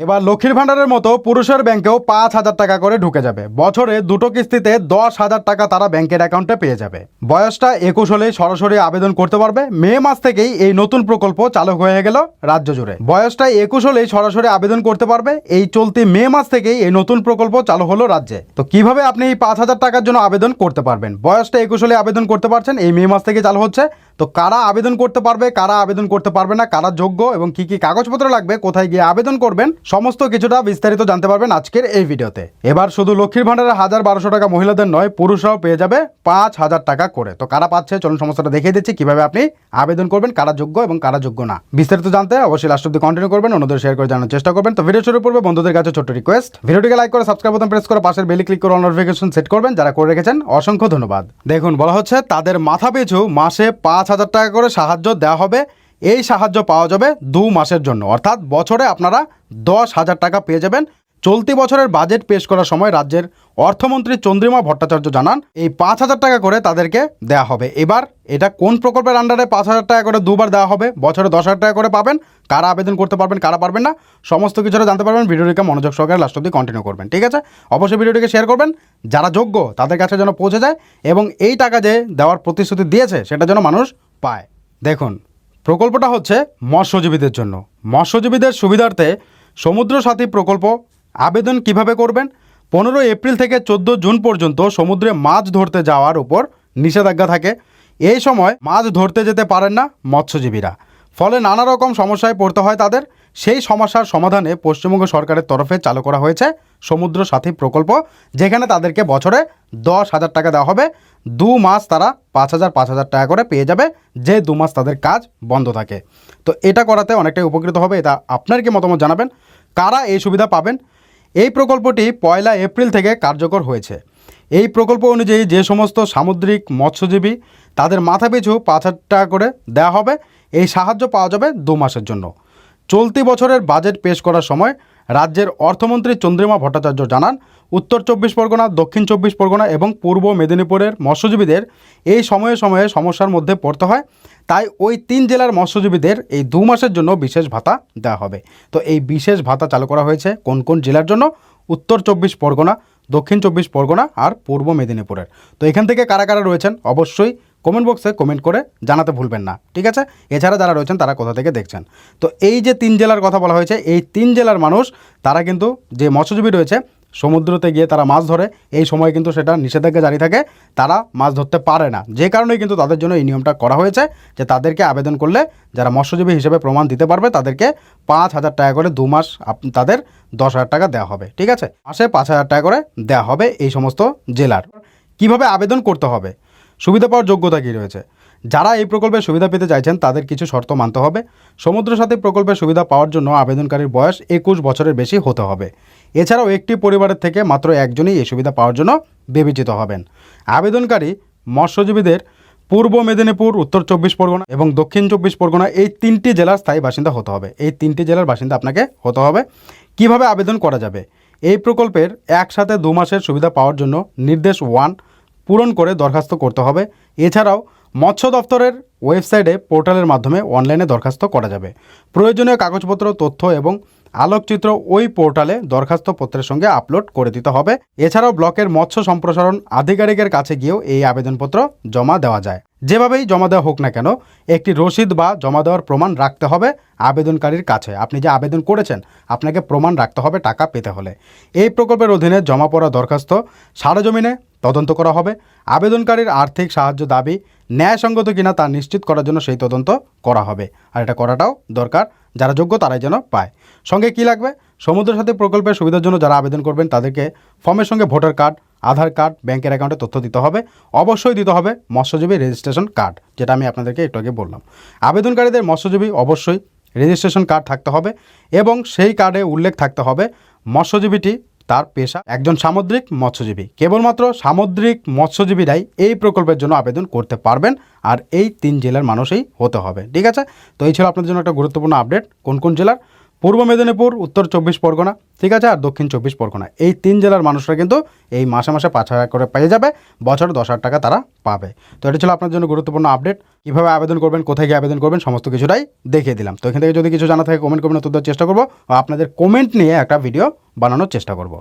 এবার লক্ষ্মীর ভাণ্ডারের মতো পুরুষের ব্যাংকেও পাঁচ হাজার টাকা করে ঢুকে যাবে। বছরে দুটো কিস্তিতে দশ হাজার টাকা তারা ব্যাংকের অ্যাকাউন্টে পেয়ে যাবে। বয়সটা একুশ হলেই সরাসরি আবেদন করতে পারবে। মে মাস থেকেই এই নতুন প্রকল্প চালু হয়ে গেল রাজ্য জুড়ে। বয়সটা একুশ হলেই সরাসরি আবেদন করতে পারবে। এই চলতি মে মাস থেকেই এই নতুন প্রকল্প চালু হলো রাজ্যে। তো কীভাবে আপনি এই পাঁচ হাজার টাকার জন্য আবেদন করতে পারবেন? বয়সটা একুশ হলে আবেদন করতে পারছেন। এই মে মাস থেকে চালু হচ্ছে। তো কারা আবেদন করতে পারবে, কারা আবেদন করতে পারবে না, কারা যোগ্য এবং কি কি কাগজপত্র লাগবে, কোথায় গিয়ে আবেদন করবেন, সমস্ত কিছুটা বিস্তারিত জানতে পারবেন আজকের এই ভিডিওতে। এবার শুধু লক্ষ্মীর ভাণ্ডারের হাজার বারোশো টাকা মহিলাদের নয়, পুরুষরাও পেয়ে যাবে পাঁচ হাজার টাকা করে। তো কারা পাচ্ছে, চলুন সমস্যাটা দেখিয়ে দিচ্ছি, কীভাবে আপনি আবেদন করবেন, কারা যোগ্য এবং কারা যোগ্য না। বিস্তারিত জানতে অবশ্যই লাস্ট অব্দি কন্টিনিউ করবেন, অন্যদের শেয়ার করে জানার চেষ্টা করবেন। তো ভিডিও শুরু করবে বন্ধুদের কাছে ছোট্ট রিকোয়েস্ট ভিডিওটিকে লাইক করে সাবস্ক্রাইব বোতাম প্রেস করে, পাশের বেলি ক্লিক করে নোটিফিকেশন সেট করবেন, যারা করে রেখেছেন, অসংখ্য ধন্যবাদ। দেখুন, বলা হচ্ছে, তাদের মাথা পিছু মাসে পাঁচ হাজার টাকা করে সাহায্য দেওয়া হবে। এই সাহায্য পাওয়া যাবে দু মাসের জন্য। অর্থাৎ বছরে আপনারা দশ হাজার টাকা পেয়ে যাবেন। চলতি বছরের বাজেট পেশ করার সময় রাজ্যের অর্থমন্ত্রী চন্দ্রিমা ভট্টাচার্য জানান, এই পাঁচ হাজার টাকা করে তাদেরকে দেওয়া হবে। এবার এটা কোন প্রকল্পের আন্ডারে পাঁচ হাজার টাকা করে দুবার দেওয়া হবে? বছরে দশ হাজার টাকা করে পাবেন। কারা আবেদন করতে পারবেন, কারা পারবেন না, সমস্ত কিছুটা জানতে পারবেন। ভিডিওটিকে মনোযোগ সহকারে লাস্ট অব্দি কন্টিনিউ করবেন, ঠিক আছে? অবশ্যই ভিডিওটিকে শেয়ার করবেন। যারা যোগ্য, তাদের কাছে যেন পৌঁছে যায় এবং এই টাকা যে দেওয়ার প্রতিশ্রুতি দিয়েছে, সেটা যেন মানুষ পায়। দেখুন, প্রকল্পটা হচ্ছে মৎস্যজীবীদের জন্য। মৎস্যজীবীদের সুবিধার্থে সমুদ্র সাথী প্রকল্প আবেদন কীভাবে করবেন? পনেরো এপ্রিল থেকে চোদ্দ জুন পর্যন্ত সমুদ্রে মাছ ধরতে যাওয়ার উপর নিষেধাজ্ঞা থাকে। এই সময় মাছ ধরতে যেতে পারেন না মৎস্যজীবীরা। ফলে নানা রকম সমস্যায় পড়তে হয় তাদের। সেই সমস্যার সমাধানে পশ্চিমবঙ্গ সরকারের তরফে চালু করা হয়েছে। সমুদ্র সাথী প্রকল্প, যেখানে তাদেরকে বছরে দশ হাজার টাকা দেওয়া হবে। দু মাস তারা পাঁচ হাজার পাঁচ হাজার টাকা করে পেয়ে যাবে যে দু মাস তাদের কাজ বন্ধ থাকে। তো এটা করাতে অনেকটাই উপকৃত হবে, এটা আপনার কি মতামত জানাবেন? কারা এই সুবিধা পাবেন? এই প্রকল্পটি পয়লা এপ্রিল থেকে কার্যকর হয়েছে। এই প্রকল্প অনুযায়ী যে সমস্ত সামুদ্রিক মৎস্যজীবী তাদের মাথা পিছু পাঁচ হাজার টাকা করে দেওয়া হবে। এই সাহায্য পাওয়া যাবে দু মাসের জন্য। চলতি বছরের বাজেট পেশ করার সময় রাজ্যের অর্থমন্ত্রী চন্দ্রিমা ভট্টাচার্য জানান, উত্তর চব্বিশ পরগনা, দক্ষিণ চব্বিশ পরগনা এবং পূর্ব মেদিনীপুরের মৎস্যজীবীদের এই সময়ে সময়ে সমস্যার মধ্যে পড়তে হয়। তাই ওই তিন জেলার মৎস্যজীবীদের এই দু মাসের জন্য বিশেষ ভাতা দেওয়া হবে। তো এই বিশেষ ভাতা চালু করা হয়েছে কোন কোন জেলার জন্য? উত্তর চব্বিশ পরগনা, দক্ষিণ চব্বিশ পরগনা আর পূর্ব মেদিনীপুরের। তো এখান থেকে কারা কারা রয়েছেন? অবশ্যই কমেন্ট বক্সে কমেন্ট করে জানাতে ভুলবেন না, ঠিক আছে? এছাড়া যারা রয়েছেন তারা কোথা থেকে দেখছেন? তো এই যে তিন জেলার কথা বলা হয়েছে, এই তিন জেলার মানুষ, তারা কিন্তু যে মৎস্যজীবী রয়েছে, সমুদ্রতে গিয়ে তারা মাছ ধরে, এই সময় কিন্তু সেটা নিষেধাজ্ঞা জারি থাকে, তারা মাছ ধরতে পারে না। যে কারণে কিন্তু তাদের জন্য এই নিয়মটা করা হয়েছে, যে তাদেরকে আবেদন করলে যারা মৎস্যজীবী হিসেবে প্রমাণ দিতে পারবে, তাদেরকে পাঁচ হাজার টাকা করে দু মাস তাদের দশ হাজার টাকা দেওয়া হবে, ঠিক আছে? মাসে পাঁচ হাজার টাকা করে দেওয়া হবে এই সমস্ত জেলার। কীভাবে আবেদন করতে হবে? সুবিধা পাওয়ার যোগ্যতা কী রয়েছে? যারা এই প্রকল্পের সুবিধা পেতে চাইছেন, তাদের কিছু শর্ত মানতে হবে। সমুদ্র সাথী প্রকল্পের সুবিধা পাওয়ার জন্য আবেদনকারীর বয়স একুশ বছরের বেশি হতে হবে। এছাড়াও একটি পরিবারের থেকে মাত্র একজনই এই সুবিধা পাওয়ার জন্য বিবেচিত হবেন। আবেদনকারী, মৎস্যজীবীদের পূর্ব মেদিনীপুর, উত্তর চব্বিশ পরগনা এবং দক্ষিণ চব্বিশ পরগনা এই তিনটি জেলার স্থায়ী বাসিন্দা হতে হবে। এই তিনটি জেলার বাসিন্দা আপনাকে হতে হবে। কীভাবে আবেদন করা যাবে? এই প্রকল্পের একসাথে দু মাসের সুবিধা পাওয়ার জন্য নির্দেশ ওয়ান পূরণ করে দরখাস্ত করতে হবে। এছাড়াও মৎস্য দপ্তরের ওয়েবসাইটে পোর্টালের মাধ্যমে অনলাইনে দরখাস্ত করা যাবে। প্রয়োজনীয় কাগজপত্র, তথ্য এবং আলোকচিত্র ওই পোর্টালে দরখাস্ত পত্রের সঙ্গে আপলোড করে দিতে হবে। এছাড়াও ব্লকের মৎস্য সম্প্রসারণ আধিকারিকের কাছে গিয়েও এই আবেদনপত্র জমা দেওয়া যায়। যেভাবেই জমা দেওয়া হোক না কেন, একটি রসিদ বা জমা দেওয়ার প্রমাণ রাখতে হবে আবেদনকারীর কাছে। আপনি যে আবেদন করেছেন, আপনাকে প্রমাণ রাখতে হবে টাকা পেতে হলে। এই প্রকল্পের অধীনে জমা পড়া দরখাস্ত সারজমিনে তদন্ত করা হবে। আবেদনকারীর আর্থিক সাহায্য দাবি ন্যায়সঙ্গত কিনা তা নিশ্চিত করার জন্য সেই তদন্ত করা হবে। আর এটা করাটাও দরকার, যারা যোগ্য তারাই যেন পায়। সঙ্গে কি লাগবে? সমুদ্র সাথী প্রকল্পের সুবিধার জন্য যারা আবেদন করবেন, তাদেরকে ফর্মের সঙ্গে ভোটার কার্ড, আধার কার্ড, ব্যাংকের অ্যাকাউন্টে তথ্য দিতে হবে। অবশ্যই দিতে হবে মৎস্যজীবী রেজিস্ট্রেশন কার্ড, যেটা আমি আপনাদেরকে একটু আগে বললাম। আবেদনকারীদের মৎস্যজীবী অবশ্যই রেজিস্ট্রেশন কার্ড থাকতে হবে এবং সেই কার্ডে উল্লেখ থাকতে হবে মৎস্যজীবীটি তার পেশা। একজন সামুদ্রিক মৎস্যজীবী, কেবলমাত্র সামুদ্রিক মৎস্যজীবীরাই এই প্রকল্পের জন্য আবেদন করতে পারবেন আর এই তিন জেলার মানুষই হতে হবে। ঠিক আছে? তো এই ছিল আপনাদের জন্য একটা গুরুত্বপূর্ণ আপডেট। কোন কোন জেলার? পূর্ব মেদিনীপুর, উত্তর চব্বিশ পরগনা, ঠিক আছে, আর দক্ষিণ চব্বিশ পরগনা। এই তিন জেলার মানুষরা কিন্তু এই মাসে মাসে পাঁচ হাজার করে পেয়ে যাবে, বছর দশ হাজার টাকা তারা পাবে। তো এটা ছিল আপনার জন্য গুরুত্বপূর্ণ আপডেট। কীভাবে আবেদন করবেন, কোথায় গিয়ে আবেদন করবেন, সমস্ত কিছুটাই দেখিয়ে দিলাম। তো এখান থেকে যদি কিছু জানা থাকে কমেন্ট করবেন, উত্তর চেষ্টা করব। আপনাদের কমেন্ট নিয়ে একটা ভিডিও বানানোর চেষ্টা করব।